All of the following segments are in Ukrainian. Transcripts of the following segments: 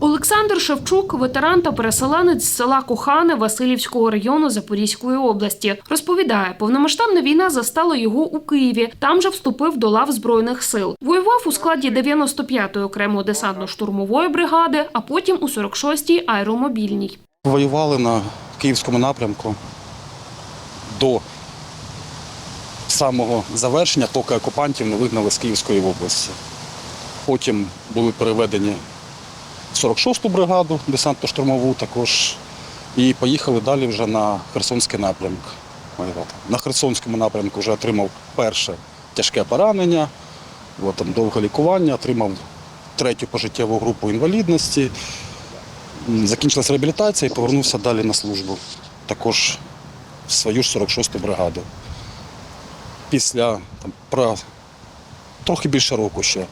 Олександр Шевчук, ветеран та переселенець з села Кохане Васильівського району Запорізької області, розповідає, повномасштабна війна застала його у Києві. Там же вступив до лав збройних сил. Воював у складі 95-ї окремої десантно-штурмової бригади, а потім у 46-й аеромобільній. Воювали на київському напрямку до самого завершення, поки окупантів не вигнали з Київської області. Потім були переведені 46-ту бригаду десантно-штурмову також. І поїхали далі вже на Херсонський напрямок. На Херсонському напрямку вже отримав перше тяжке поранення, там, довге лікування, отримав третю пожиттєву групу інвалідності. Закінчилася реабілітація і повернувся далі на службу. Також в свою ж 46-ту бригаду. Після там, про, трохи більше року ще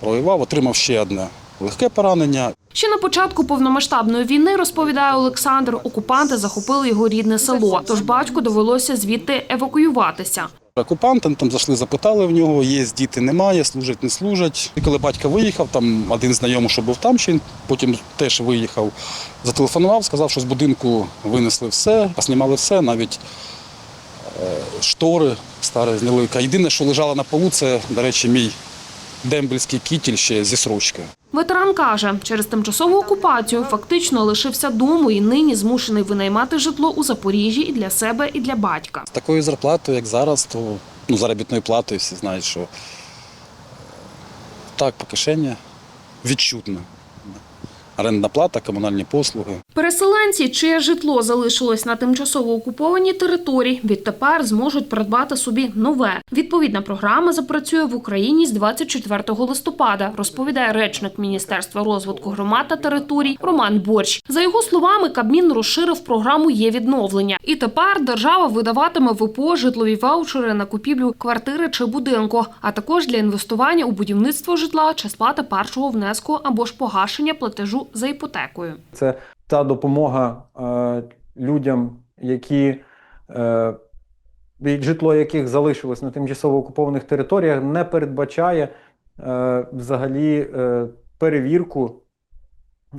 воював, отримав ще одне легке поранення. Ще на початку повномасштабної війни, розповідає Олександр, окупанти захопили його рідне село, тож батьку довелося звідти евакуюватися. Окупанти там зайшли, запитали в нього, є діти, немає, служать, не служать. І коли батько виїхав, там один знайомий, що був там, ще потім теж виїхав, зателефонував, сказав, що з будинку винесли все, поснімали все, навіть е, штори старі зняли. Єдине, що лежало на полу, це, до речі, мій дембельський кітіль ще зі срочкою. Ветеран каже, через тимчасову окупацію фактично лишився дому і нині змушений винаймати житло у Запоріжжі і для себе, і для батька. З такою зарплатою, як зараз, то ну, заробітною платою всі знають, що так, по кишені відчутно. Орендна плата, комунальні послуги. Переселенці, чиє житло залишилось на тимчасово окупованій території, відтепер зможуть придбати собі нове. Відповідна програма запрацює в Україні з 24 листопада, розповідає речник Міністерства розвитку громад та територій Роман Борщ. За його словами, Кабмін розширив програму є відновлення, і тепер держава видаватиме ВПО житлові ваучери на купівлю квартири чи будинку, а також для інвестування у будівництво житла чи сплати першого внеску або ж погашення платежу за іпотекою. Це та допомога е, людям, які е, житло яких залишилось на тимчасово окупованих територіях, не передбачає е, взагалі е, перевірку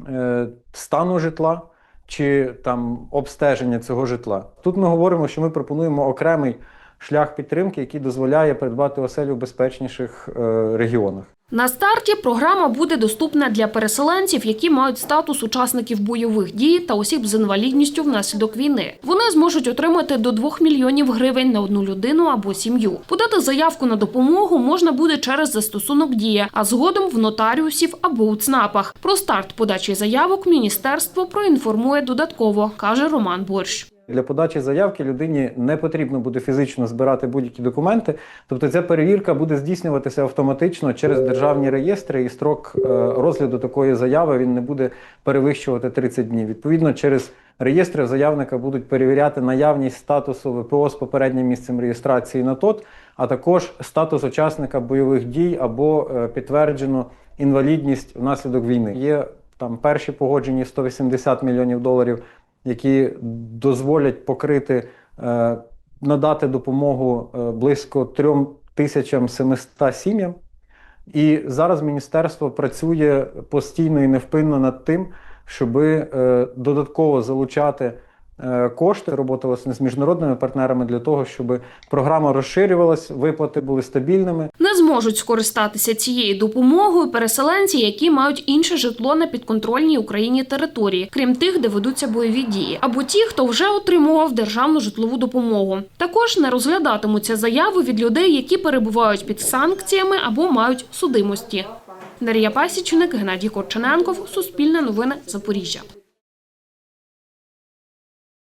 е, стану житла чи там обстеження цього житла. Тут ми говоримо, що ми пропонуємо окремий шлях підтримки, який дозволяє придбати оселю в безпечніших е, регіонах. На старті програма буде доступна для переселенців, які мають статус учасників бойових дій та осіб з інвалідністю внаслідок війни. Вони зможуть отримати до 2 мільйонів гривень на одну людину або сім'ю. Подати заявку на допомогу можна буде через застосунок дія, а згодом в нотаріусів або у ЦНАПах. Про старт подачі заявок міністерство проінформує додатково, каже Роман Борщ. Для подачі заявки людині не потрібно буде фізично збирати будь-які документи. Тобто ця перевірка буде здійснюватися автоматично через державні реєстри, і строк е, розгляду такої заяви він не буде перевищувати 30 днів. Відповідно, через реєстри заявника будуть перевіряти наявність статусу ВПО з попереднім місцем реєстрації на ТОТ, а також статус учасника бойових дій або е, підтверджену інвалідність внаслідок війни. Є там перші погоджені 180 мільйонів доларів які дозволять покрити, е, надати допомогу е, близько 3700 сім'ям. І зараз міністерство працює постійно і невпинно над тим, щоб додатково залучати е, кошти, робота власне з міжнародними партнерами для того, щоб програма розширювалась, виплати були стабільними. Не зможуть скористатися цією допомогою переселенці, які мають інше житло на підконтрольній Україні території, крім тих, де ведуться бойові дії, або ті, хто вже отримував державну житлову допомогу. Також не розглядатимуться заяви від людей, які перебувають під санкціями або мають судимості. Дар'я Пасічник, Геннадій Корчененков, Суспільне новини, Запоріжжя.